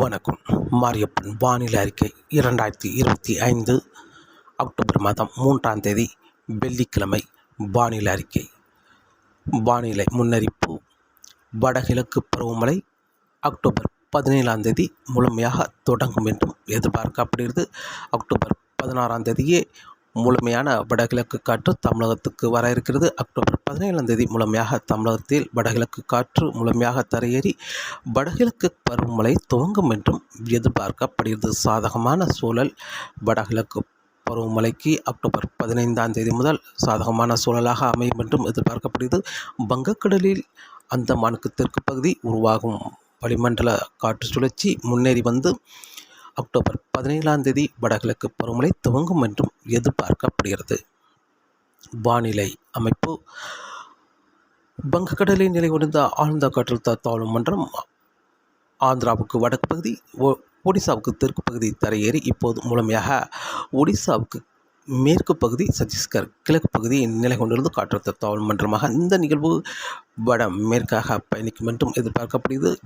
வணக்கம். மாரியப்பன் வானிலை அறிக்கை இரண்டாயிரத்தி இருபத்தி ஐந்து அக்டோபர் மாதம் மூன்றாம் தேதி வெள்ளிக்கிழமை வானிலை அறிக்கை. வானிலை முன்னறிப்பு. வடகிழக்கு பருவமழை அக்டோபர் பதினேழாம் தேதி முழுமையாக தொடங்கும் என்றும் எதிர்பார்க்கப்படுகிறது. அக்டோபர் பதினாறாம் தேதியே முழுமையான வடகிழக்கு காற்று தமிழகத்துக்கு வர இருக்கிறது. அக்டோபர் பதினேழாம் தேதி முழுமையாக தமிழகத்தில் வடகிழக்கு காற்று முழுமையாக தரையேறி வடகிழக்கு பருவமழை துவங்கும் என்றும் எதிர்பார்க்கப்படுகிறது. சாதகமான சூழல் வடகிழக்கு பருவமழைக்கு அக்டோபர் பதினைந்தாம் தேதி முதல் சாதகமான சூழலாக அமையும் என்றும் எதிர்பார்க்கப்படுகிறது. வங்கக்கடலில் அந்தமானுக்கு தெற்கு பகுதி உருவாகும் வளிமண்டல காற்று சுழற்சி முன்னேறி வந்து அக்டோபர் பதினேழாம் தேதி வடகிழக்கு பருவமழை துவங்கும் என்றும் எதிர்பார்க்கப்படுகிறது. வானிலை அமைப்பு. வங்கக்கடலில் நிலை கொண்டிருந்த ஆழ்ந்த காற்றழுத்த தாழ்வு மன்றம் ஆந்திராவுக்கு வடக்கு பகுதி ஒ- ஒடிசாவுக்கு தெற்கு பகுதி தரையேறி இப்போது முழுமையாக ஒடிசாவுக்கு மேற்கு பகுதி சத்தீஸ்கர் கிழக்கு பகுதி நிலை கொண்டிருந்து காற்றழுத்த தாழ்வு மன்றமாக இந்த நிகழ்வு வட மேற்காக பயணிக்கும் என்றும் எதிர்பார்க்கப்படுகிறது.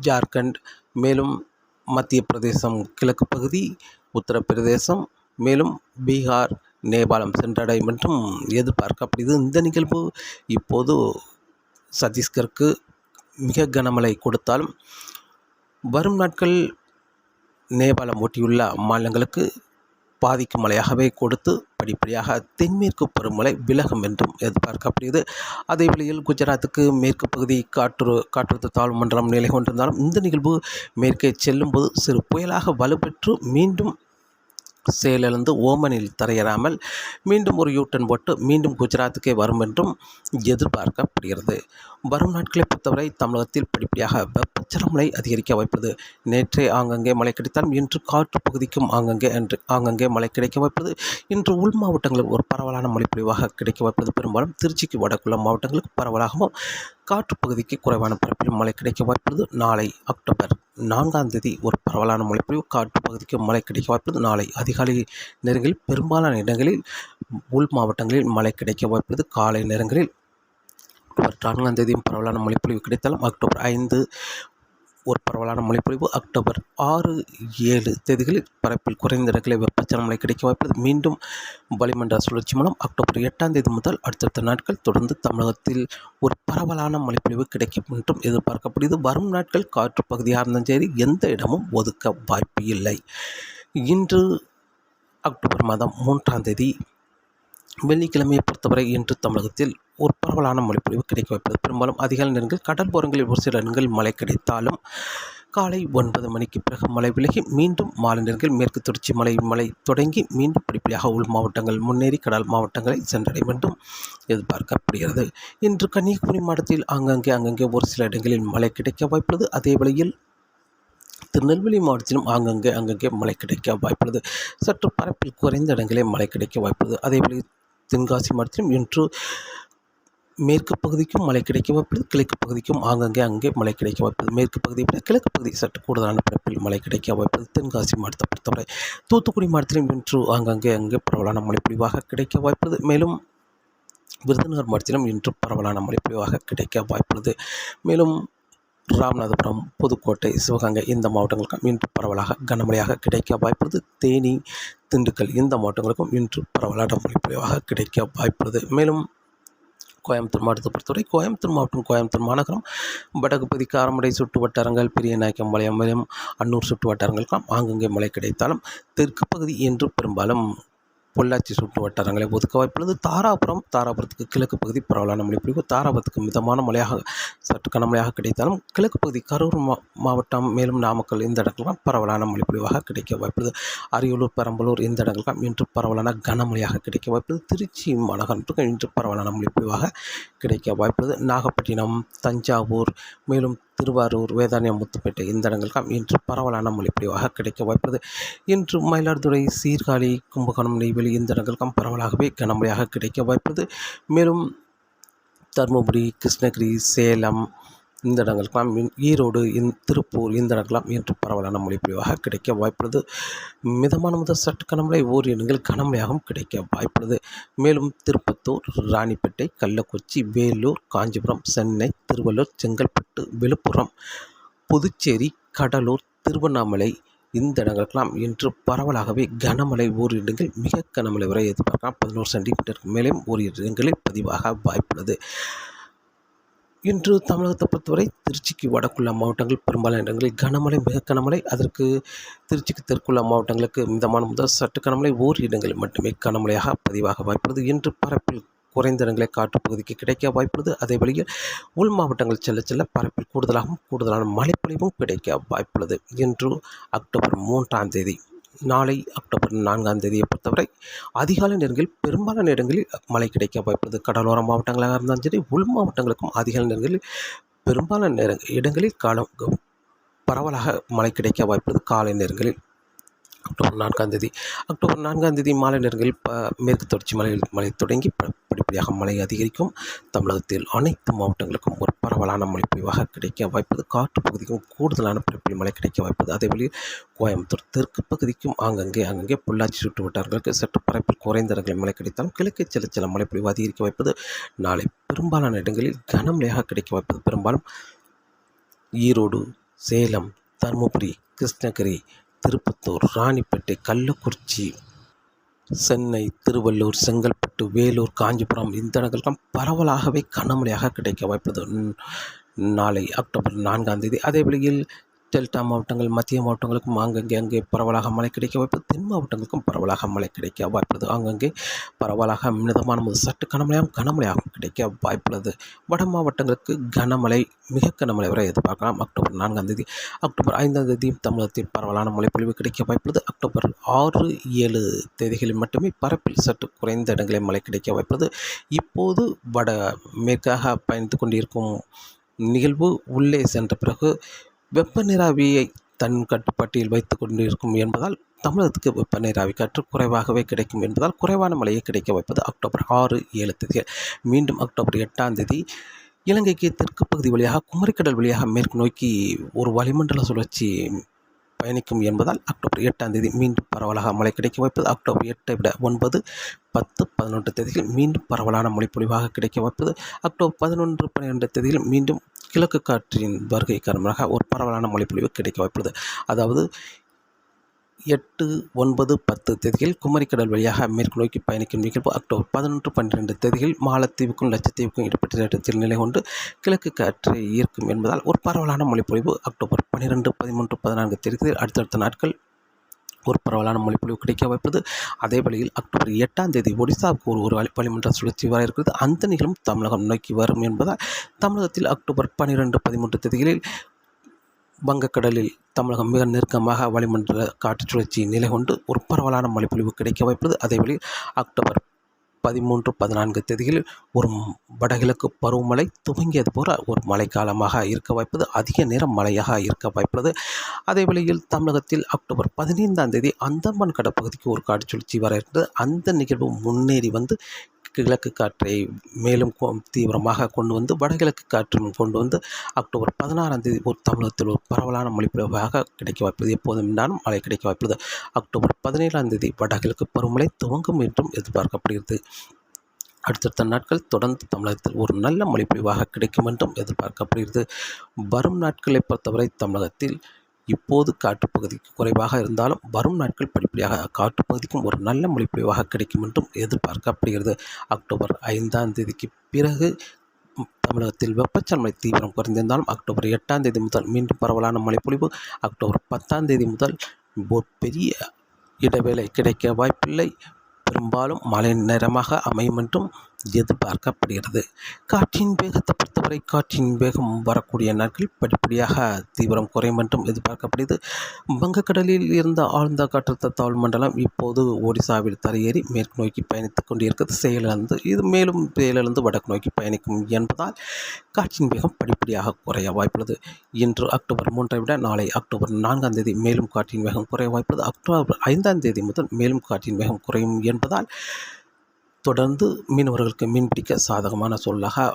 ஜார்க்கண்ட் மேலும் மத்திய பிரதேசம் கிழக்கு பகுதி உத்தரப்பிரதேசம் மேலும் பீகார் நேபாளம் சென்றடையும் என்றும் எதிர்பார்க்கப்படுகிறது. இந்த நிகழ்வு இப்போது சத்தீஸ்கருக்கு மிக கனமழை கொடுத்தாலும் வரும் நாட்கள் நேபாளம் ஒட்டியுள்ள மாநிலங்களுக்கு பாதிக்கும் மழையாகவே கொடுத்து படிப்படியாக தென்மேற்கு பருவமழை விலகும் என்றும் எதிர்பார்க்கப்படுகிறது. அதே வேளையில் குஜராத்துக்கு மேற்கு பகுதி காற்று காற்றழுத்த தாழ்வு மன்றம் நிலை கொண்டிருந்தாலும் இந்த நிகழ்வு மேற்கே செல்லும்போது சிறு புயலாக வலுப்பெற்று மீண்டும் செயலிழந்து ஓமனில் தரையேறாமல் மீண்டும் ஒரு யூட்டன் போட்டு மீண்டும் குஜராத்துக்கே வரும் என்றும் எதிர்பார்க்கப்படுகிறது. வரும் நாட்களை பொறுத்தவரை தமிழகத்தில் படிப்படியாக வெப்பச்சலமழை அதிகரிக்க வாய்ப்பது நேற்றே ஆங்கங்கே மழை கிடைத்தாலும் இன்று காற்று பகுதிக்கும் ஆங்கங்கே என்று ஆங்கங்கே மழை கிடைக்க வாய்ப்பது இன்று உள் மாவட்டங்களில் ஒரு பரவலான மழைப்பொழிவாக கிடைக்க வாய்ப்பது பெரும்பாலும் திருச்சிக்கு வடக்குள்ள மாவட்டங்களுக்கு பரவலாகவும் காற்று பகுதிக்கு குறைவான பரப்பிலும் மழை கிடைக்க வாய்ப்பது நாளை அக்டோபர் நான்காம் தேதி ஒரு பரவலான மழைப்பொழிவு காற்று பகுதிக்கு மழை கிடைக்க வாய்ப்பது நாளை அதிகாலை நேரங்களில் பெரும்பாலான இடங்களில் உள் மாவட்டங்களில் மழை கிடைக்க வாய்ப்பது காலை நேரங்களில் அக்டோபர் நான்காம் தேதியும் பரவலான மழைப்பொழிவு கிடைத்தாலும் அக்டோபர் ஐந்து ஒரு பரவலான மழைப்பொழிவு அக்டோபர் ஆறு ஏழு தேதிகளில் பரப்பில் குறைந்த இடங்களில் வெப்பச்சலன மழை கிடைக்க வாய்ப்பது மீண்டும் வளிமண்டல சுழற்சி மூலம் அக்டோபர் எட்டாம் தேதி முதல் அடுத்தடுத்த நாட்கள் தொடர்ந்து தமிழகத்தில் ஒரு பரவலான மழைப்பொழிவு கிடைக்கும் என்றும் எதிர்பார்க்கப்படுகிறது. வரும் நாட்கள் காற்று பகுதியாக இருந்தாலும் சரி எந்த இடமும் ஒதுக்க வாய்ப்பு இல்லை. இன்று அக்டோபர் மாதம் மூன்றாம் தேதி வெள்ளிக்கிழமையை பொறுத்தவரை இன்று தமிழகத்தில் ஒரு பரவலான மழைப்பொழிவு கிடைக்க வாய்ப்பது பெரும்பாலும் அதிகாலை நேரங்கள் கடற்போரங்களில் ஒரு சில இடங்களில் மழை கிடைத்தாலும் காலை ஒன்பது மணிக்கு பிறகு மழை விலகி மீண்டும் மாலை நேரங்கள் மேற்கு தொடர்ச்சி மலை மலை தொடங்கி மீண்டும் படிப்படியாக உள் மாவட்டங்கள் முன்னேறி கடல் மாவட்டங்களை சென்றடைய வேண்டும் எதிர்பார்க்கப்படுகிறது. இன்று கன்னியாகுமரி மாவட்டத்தில் அங்கங்கே அங்கங்கே ஒரு சில இடங்களில் மழை கிடைக்க வாய்ப்புள்ளது. அதே வேளையில் திருநெல்வேலி மாவட்டத்திலும் ஆங்கங்கே அங்கங்கே மழை கிடைக்க வாய்ப்புள்ளது. சற்று பரப்பில் குறைந்த இடங்களே மழை கிடைக்க வாய்ப்புள்ளது. அதேபோல தென்காசி மாவட்டத்திலும் இன்று மேற்கு பகுதிக்கும் மழை கிடைக்க வாய்ப்புள்ளது கிழக்கு பகுதிக்கும் ஆங்கங்கே அங்கே மழை கிடைக்க வாய்ப்புள்ளது மேற்கு பகுதியை விட கிழக்கு பகுதி சற்று கூடுதலான பரப்பில் மழை கிடைக்க வாய்ப்புள்ளது தென்காசி மாவட்டத்தை பொறுத்தவரை. தூத்துக்குடி மாவட்டத்திலும் இன்று ஆங்கங்கே அங்கே பரவலான மழை பொழிவாக கிடைக்க வாய்ப்புள்ளது. மேலும் விருதுநகர் மாவட்டத்திலும் இன்று பரவலான மழை பொழிவாக கிடைக்க வாய்ப்புள்ளது. மேலும் ராமநாதபுரம் புதுக்கோட்டை சிவகங்கை இந்த மாவட்டங்களுக்கு இன்று பரவலாக கனமழையாக கிடைக்க வாய்ப்புள்ளது. தேனி திண்டுக்கல் இந்த மாவட்டங்களுக்கும் இன்று பரவலான மழை பொழிவாக கிடைக்க வாய்ப்புள்ளது. மேலும் கோயம்புத்தூர் மாவட்டத்தை பொறுத்தவரை கோயம்புத்தூர் மாவட்டம் கோயம்புத்தூர் மாநகரம் வடக்கு பகுதி காரமடை சுற்று வட்டாரங்கள் பெரியநாயக்கம் பாளையம் மேலும் அன்னூர் சுற்று வட்டாரங்களுக்கெல்லாம் ஆங்கங்கே மழை கிடைத்தாலும் தெற்கு பகுதி என்று பெரும்பாலும் பொள்ளாச்சி சுற்று வட்டாரங்களை ஒதுக்க வாய்ப்புள்ளது. தாராபுரம் தாராபுரத்துக்கு கிழக்கு பகுதி பரவலான மழை பொழிவு. தாராபுரத்துக்கு மிதமான மழையாக சற்று கனமழையாக கிடைத்தாலும் கிழக்கு பகுதி கரூர் மா மாவட்டம் மேலும் நாமக்கல் இந்த இடங்கள்லாம் பரவலான மழை பொழிவாக கிடைக்க வாய்ப்புள்ளது. அரியலூர் பெரம்பலூர் இந்த இடங்கள்லாம் இன்று பரவலான கனமழையாக கிடைக்க வாய்ப்புள்ளது. திருச்சி மாநகரத்துக்கு இன்று பரவலான மழை பொழிவாக கிடைக்க வாய்ப்புள்ளது. நாகப்பட்டினம் தஞ்சாவூர் மேலும் திருவாரூர் வேதாரண்யம் முத்துப்பேட்டை இந்த இடங்களுக்கெல்லாம் இன்று பரவலான மழைப்பொழிவாக கிடைக்க வாய்ப்பது இன்று மயிலாடுதுறை சீர்காழி கும்பகோணம் நெய்வேலி இந்த இடங்களுக்கும் பரவலாகவே கனமழையாக கிடைக்க வாய்ப்பது மேலும் தருமபுரி கிருஷ்ணகிரி சேலம் இந்த இடங்களுக்கெல்லாம் ஈரோடு இந் திருப்பூர் இந்த இடங்கள்லாம் இன்று பரவலான மழைப்பொழிவாக கிடைக்க வாய்ப்புள்ளது. மிதமான முதல் சற்று கனமழை ஓர் இடங்கள் கனமழையாகவும் கிடைக்க வாய்ப்புள்ளது. மேலும் திருப்பத்தூர் ராணிப்பேட்டை கள்ளக்குறிச்சி வேலூர் காஞ்சிபுரம் சென்னை திருவள்ளூர் செங்கல்பட்டு விழுப்புரம் புதுச்சேரி கடலூர் திருவண்ணாமலை இந்த இடங்களுக்கெல்லாம் இன்று பரவலாகவே கனமழை ஓரிடங்கள் மிக கனமழை வரை எதிர்பார்க்கலாம். பதினோரு சென்டிமீட்டருக்கு மேலே ஓரிரு இடங்களில் பதிவாக வாய்ப்புள்ளது. இன்று தமிழகத்தை பொறுத்தவரை திருச்சிக்கு வடக்குள்ள மாவட்டங்கள் பெரும்பாலான இடங்களில் கனமழை மிக கனமழை. அதற்கு திருச்சிக்கு தெற்குள்ள மாவட்டங்களுக்கு மிதமான முதல் சற்று கனமழை. ஓர் இடங்களில் மட்டுமே கனமழையாக பதிவாக வாய்ப்புள்ளது. இன்று பரப்பில் குறைந்த இடங்களை காட்டுப்பகுதிக்கு கிடைக்க வாய்ப்புள்ளது. அதே வழியில் உள் மாவட்டங்கள் செல்ல செல்ல பரப்பில் கூடுதலாகவும் கூடுதலான மழைப்பொழிவும் கிடைக்க வாய்ப்புள்ளது. இன்று அக்டோபர் மூன்றாம் தேதி நாளை அக்டோபர் நான்காம் தேதியை பொறுத்தவரை அதிகாலை நேரங்களில் பெரும்பாலான இடங்களில் மழை கிடைக்க வாய்ப்பது கடலோர மாவட்டங்களாக இருந்தாலும் சரி உள் மாவட்டங்களுக்கும் அதிகாலை நேரங்களில் பெரும்பாலான நேர இடங்களில் காலம் பரவலாக மழை கிடைக்க வாய்ப்பது காலை நேரங்களில் அக்டோபர் நான்காம் தேதி அக்டோபர் நான்காம் தேதி மாலை நேரங்களில் ப மேற்கு தொடர்ச்சி மலையில் மழை தொடங்கி படிப்படியாக மழை அதிகரிக்கும். தமிழகத்தில் அனைத்து மாவட்டங்களுக்கும் ஒரு பரவலான மழை பொழிவாக கிடைக்க வாய்ப்பது காற்று பகுதிக்கும் கூடுதலான படிப்படி மழை கிடைக்க வாய்ப்பது. அதே வழியில் கோயம்புத்தூர் தெற்கு பகுதிக்கும் ஆங்கங்கே அங்கங்கே பொள்ளாச்சி சுற்று வட்டாரங்களுக்கு சற்று பரப்பில் குறைந்த இடங்களில் மழை கிடைத்தாலும் கிழக்கே சில சில மழை பொழிவு அதிகரிக்க வாய்ப்பது. நாளை பெரும்பாலான இடங்களில் கனமழையாக கிடைக்க வாய்ப்பது. பெரும்பாலும் ஈரோடு சேலம் தருமபுரி கிருஷ்ணகிரி திருப்பத்தூர் ராணிப்பேட்டை கள்ளக்குறிச்சி சென்னை திருவள்ளூர் செங்கல்பட்டு வேலூர் காஞ்சிபுரம் இந்த இடங்கள்லாம் பரவலாகவே கனமழையாக கிடைக்க வாய்ப்புள்ளது. நாளை அக்டோபர் நான்காம் தேதி. அதே வழியில் டெல்டா மாவட்டங்கள் மத்திய மாவட்டங்களுக்கும் ஆங்கங்கே அங்கே பரவலாக மழை கிடைக்க வாய்ப்பு தென் மாவட்டங்களுக்கும் பரவலாக மழை கிடைக்க வாய்ப்புள்ளது. ஆங்கங்கே பரவலாக மிதமான முதல் சற்று கனமழையாகவும் கனமழையாகவும் கிடைக்க வாய்ப்புள்ளது. வட மாவட்டங்களுக்கு கனமழை மிக கனமழை வரை எதிர்பார்க்கலாம். அக்டோபர் நான்காம் தேதி அக்டோபர் ஐந்தாம் தேதி தமிழகத்தில் பரவலான மழைப்பொழிவு கிடைக்க வாய்ப்புள்ளது. அக்டோபர் ஆறு ஏழு தேதிகளில் மட்டுமே பரப்பில் சற்று குறைந்த இடங்களில் மழை கிடைக்க வாய்ப்புள்ளது. இப்போது வட மேற்காக பயணித்து கொண்டிருக்கும் நிகழ்வு உள்ளே சென்ற பிறகு வெப்ப நீராவியை தன் கட்டுப்பாட்டில் வைத்து கொண்டிருக்கும் என்பதால் தமிழகத்துக்கு வெப்ப நீராவி காற்று குறைவாகவே கிடைக்கும் என்பதால் குறைவான மழையை கிடைக்க வைப்பது அக்டோபர் ஆறு ஏழு தேதி. மீண்டும் அக்டோபர் எட்டாம் தேதி இலங்கைக்கு தெற்கு பகுதி வழியாக குமரிக்கடல் வழியாக மேற்கு நோக்கி ஒரு வளிமண்டல சுழற்சி பயணிக்கும் என்பதால் அக்டோபர் எட்டாம் தேதி மீண்டும் பரவலாக மழை கிடைக்க வைப்பது அக்டோபர் எட்டை விட ஒன்பது பத்து பதினொன்று தேதியில் மீண்டும் பரவலான மொழிப்பொழிவாக கிடைக்க வைப்பது அக்டோபர் பதினொன்று பன்னிரெண்டு தேதியில் மீண்டும் கிழக்கு காற்றின் வருகை காரணமாக ஒரு பரவலான மொழிப்பொழிவு கிடைக்க வாய்ப்புள்ளது. அதாவது எட்டு ஒன்பது பத்து தேதிகள் குமரிக்கடல் வழியாக மேற்கு நோக்கி பயணிக்கும் நிகழ்வு அக்டோபர் பதினொன்று பன்னிரெண்டு தேதிகள் மாலத்தீவுக்கும் லட்சத்தீவுக்கும் இடைப்பட்ட இடத்தில் நிலை கொண்டு கிழக்கு காற்றை ஈர்க்கும் என்பதால் ஒரு பரவலான மொழிப்பொழிவு அக்டோபர் பன்னிரெண்டு பதிமூன்று பதினான்கு தேதிகளில் அடுத்தடுத்த நாட்கள் ஒரு பரவலான மொழிப்பொழிவு கிடைக்க வைப்பது அதே வழியில் அக்டோபர் எட்டாம் தேதி ஒடிசாவுக்கு ஒரு ஒரு வளிமன்ற சுழற்சி வர இருக்கிறது. அந்த நிகழும் தமிழகம் நோக்கி வரும் என்பதால் தமிழகத்தில் அக்டோபர் பன்னிரெண்டு பதிமூன்று தேதிகளில் வங்கக்கடலில் தமிழகம் மிக நெருக்கமாக வளிமண்டல காற்று சுழற்சி நிலை கொண்டு ஒரு பரவலான மழைப்பொழிவு கிடைக்க வாய்ப்புள்ளது. அதேவேளை அக்டோபர் பதிமூன்று பதினான்கு தேதியில் ஒரு வடகிழக்கு பருவமழை துவங்கியது போல ஒரு மழைக்காலமாக இருக்க வாய்ப்பது அதிக நேரம் மழையாக இருக்க வாய்ப்புள்ளது. அதே வேளையில் தமிழகத்தில் அக்டோபர் பதினைந்தாம் தேதி அந்தமான் கடற்பகுதிக்கு ஒரு காற்று சுழற்சி வர இருந்தது. அந்த நிகழ்வு முன்னேறி வந்து கிழக்கு காற்றை மேலும் தீவிரமாக கொண்டு வந்து வடகிழக்கு காற்றும் கொண்டு வந்து அக்டோபர் பதினாறாம் தேதி ஒரு தமிழகத்தில் ஒரு பரவலான மொழிப்பொழிவாக கிடைக்க வாய்ப்புள்ளது. எப்போதும் என்றாலும் மழை கிடைக்க வாய்ப்புள்ளது. அக்டோபர் பதினேழாம் தேதி வடகிழக்கு பருவமழை துவங்கும் என்றும் எதிர்பார்க்கப்படுகிறது. அடுத்தடுத்த நாட்கள் தொடர்ந்து தமிழகத்தில் ஒரு நல்ல மொழிப்பொழிவாக கிடைக்கும் என்றும் எதிர்பார்க்கப்படுகிறது. வரும் நாட்களை பொறுத்தவரை தமிழகத்தில் இப்போது காட்டுப்பகுதிக்கு குறைவாக இருந்தாலும் வரும் நாட்கள் படிப்படியாக காற்றுப்பகுதிக்கும் ஒரு நல்ல மொழிப்பொழிவாக கிடைக்கும் என்றும் எதிர்பார்க்கப்படுகிறது. அக்டோபர் ஐந்தாம் தேதிக்கு பிறகு தமிழகத்தில் வெப்பச்சலமை தீவிரம் குறைந்திருந்தாலும் அக்டோபர் எட்டாம் தேதி முதல் மீண்டும் பரவலான மழைப்பொழிவு. அக்டோபர் பத்தாம் தேதி முதல் ஒரு பெரிய இடைவேளை கிடைக்க வாய்ப்பில்லை. பெரும்பாலும் மழை நேரமாக அமையும் என்றும் எதிர்பார்க்கப்படுகிறது. காற்றின் வேகத்தை பொறுத்தவரை காற்றின் வேகம் வரக்கூடிய நாட்கள் படிப்படியாக தீவிரம் குறையும் என்றும் எதிர்பார்க்கப்படுகிறது. வங்கக்கடலில் இருந்த ஆழ்ந்த காற்றழுத்த தாழ்வு மண்டலம் இப்போது ஒடிசாவில் தரையேறி மேற்கு நோக்கி பயணித்துக் கொண்டிருக்கிறது. செயலிழந்து இது மேலும் செயலிழந்து வடக்கு நோக்கி பயணிக்கும் என்பதால் காற்றின் வேகம் படிப்படியாக குறைய வாய்ப்புள்ளது. இன்று அக்டோபர் மூன்றை விட நாளை அக்டோபர் நான்காம் தேதி மேலும் காற்றின் வேகம் குறைய வாய்ப்புள்ளது. அக்டோபர் ஐந்தாம் தேதி முதல் மேலும் காற்றின் வேகம் குறையும் என்பதால் தொடர்ந்து மீனவர்களுக்கு மீன்பிடிக்க சாதகமான சொல்லாக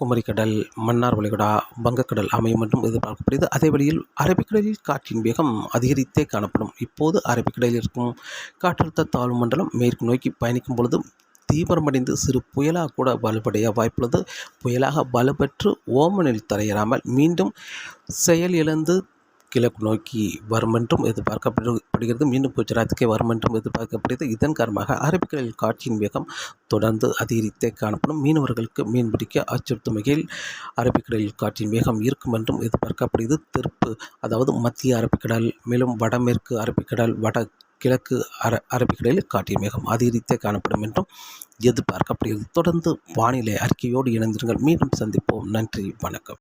குமரிக்கடல் மன்னார் வளைகுடா வங்கக்கடல் அமையும் என்றும் எதிர்பார்க்கப்படுகிறது. அதே வழியில் அரபிக்கடலில் காற்றின் வேகம் அதிகரித்தே காணப்படும். இப்போது அரபிக்கடலில் இருக்கும் காற்றழுத்த தாழ்வு மண்டலம் மேற்கு நோக்கி பயணிக்கும் பொழுது தீவிரமடைந்து சிறு புயலாக கூட வலுப்படைய வாய்ப்புள்ளது. புயலாக வலுப்பெற்று ஓமனில் தரையேறாமல் மீண்டும் செயல் இழந்து கிழக்கு நோக்கி வரும் என்றும் எதிர்பார்க்கப்படுகிறது. மீண்டும் குஜராத்துக்கே வரும் என்றும் எதிர்பார்க்கப்படுகிறது. இதன் காரணமாக அரபிக்கடலில் காற்றின் வேகம் தொடர்ந்து அதிகரித்தே காணப்படும். மீனவர்களுக்கு மீன்பிடிக்க அச்சுறுத்தும் வகையில் அரபிக்கடலில் காற்றின் வேகம் இருக்கும் என்றும் எதிர்பார்க்கப்படுகிறது. தெற்கு அதாவது மத்திய அரபிக்கடல் மேலும் வடமேற்கு அரபிக்கடல் வட கிழக்கு அர அரபிக்கடலில் காற்றின் வேகம் அதிகரித்தே காணப்படும் என்றும் எதிர்பார்க்கப்படுகிறது. தொடர்ந்து வானிலை அறிக்கையோடு இணைந்திருங்கள். மீண்டும் சந்திப்போம். நன்றி வணக்கம்.